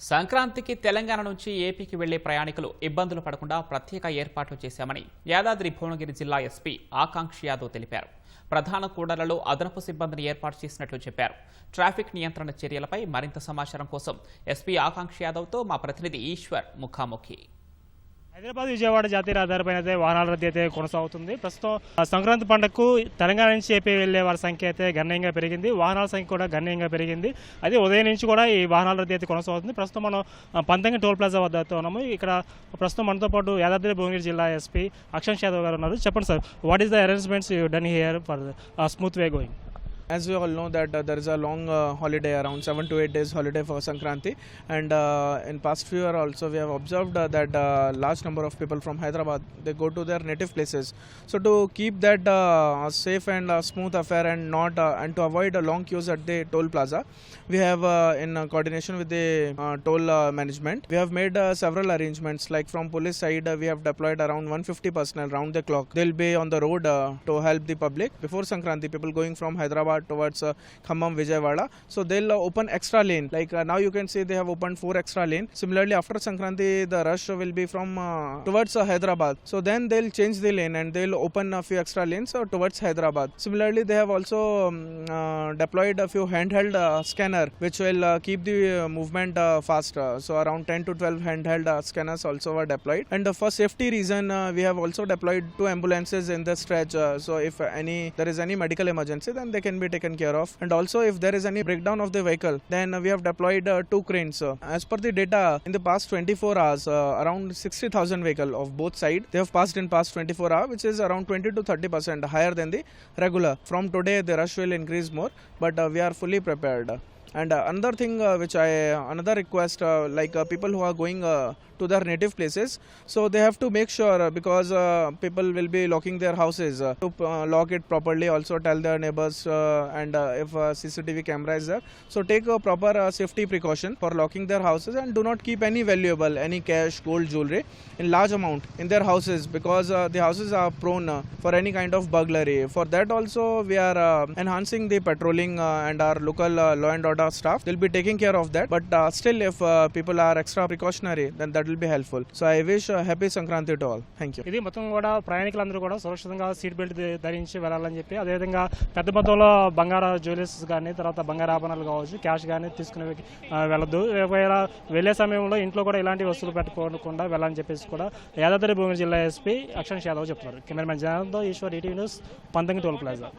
సంక్రాంతికి తెలంగాణ నుంచి ఏపీకి వెళ్ళే ప్రయాణికులు ఇబ్బందులు పడకుండా ప్రత్యేక ఏర్పాట్లు చేశామని యాదాద్రి భువనగిరి జిల్లా ఎస్పీ ఆకాంక్ష యాదవ్ తెలిపారు. ప్రధాన కూడలలో అదనపు సిబ్బందిని ఏర్పాటు చేసినట్లు చెప్పారు. ట్రాఫిక్ నియంత్రణ చర్యలపై మరింత సమాచారం కోసం ఎస్పీ ఆకాంక్ష యాదవ్తో మా ప్రతినిధి ఈశ్వర్ ముఖాముఖి. హైదరాబాద్ విజయవాడ జాతీయ రహదారిపైన అయితే వాహనాల రద్దీ అయితే కొనసాగుతుంది. ప్రస్తుతం ఆ సంక్రాంతి పండుగకు తెలంగాణ నుంచి ఏపీ వెళ్ళే వారి సంఖ్య అయితే గణనీయంగా పెరిగింది. వాహనాల సంఖ్య కూడా గణనీయంగా పెరిగింది. అదే ఉదయం నుంచి కూడా ఈ వాహనాల రద్దీ అయితే కొనసాగుతుంది. ప్రస్తుతం మనం పంతంగి టోల్ ప్లాజా వద్ద ఉన్నాము. ఇక్కడ ప్రస్తుతం మనతో పాటు యాదాద్రి భువనగిరి జిల్లా ఎస్పీ అక్షంత్ యాదవ్ గారు ఉన్నారు. చెప్పండి sir what is the arrangements you done here for smooth way going As we all know that uh, there is a long uh, holiday around 7 to 8 days holiday for Sankranti. And uh, in past few year also we have observed uh, that uh, large number of people from Hyderabad they go to their native places. So to keep that uh, safe and smooth affair and not and to avoid long queues at the toll plaza we have in coordination with the toll management we have made several arrangements. Like from police side we have deployed around 150 personnel round the clock. They'll be on the road to help the public. Before Sankranti people going from Hyderabad towards uh, Khammam Vijayawada. So they'll uh, open extra lane. Like uh, now you can see they have opened four extra lane. Similarly after Sankranti the rush will be from uh, towards Hyderabad. So then they'll change the lane and they'll open a few extra lanes towards Hyderabad. Similarly they have also um, deployed a few handheld scanner which will keep the movement fast uh, so around 10 to 12 handheld scanners also were deployed. And for safety reason we have also deployed two ambulances in the stretch so if any there is any medical emergency then they can be taken care of. And also if there is any breakdown of the vehicle then we have deployed uh, two cranes as per the data in the past 24 hours uh, around 60000 vehicle of both side they have passed in past 24 hours which is around 20 to 30 percent higher than the regular. From today the rush will increase more but uh, we are fully prepared and uh, another thing uh, which i another request uh, like uh, people who are going uh, to their native places so they have to make sure uh, because people will be locking their houses to lock it properly also tell their neighbors and if cctv camera is there. So take a proper safety precaution for locking their houses and do not keep any valuable any cash gold jewelry in large amount in their houses because the houses are prone for any kind of burglary. For that also we are enhancing the patrolling and our local law and order staff they'll be taking care of that. But uh, still if uh, people are extra precautionary then that will be helpful. So i wish uh, happy sankranti to all. Thank you. ఇది మొత్తం కూడా ప్రయాణికులందరూ కూడా సురక్షితంగా seat belt ధరించి వెళ్ళాలని చెప్పి అదేవిధంగా పెద్ద మొత్తంలో బంగార జ్యువెలర్స్ కానీ తర్వాత బంగారు ఆభరణాలు కావచ్చు క్యాష్ కానీ తీసుకుని ఆ, వెళ్ళొద్దు. ఒకవేళ వెళ్ళే సమయంలో ఇంట్లో కూడా ఇలాంటి వస్తువులు పెట్టుకోకుండా వెళ్ళాలని చెప్పేసి కూడా యాదాద్రి భువనగిరి జిల్లా ఎస్పీ అక్షణ్ యాదవ్ చెప్తున్నారు. Cameraman Janardhan Eshwar ETV news Panthangi toll plaza.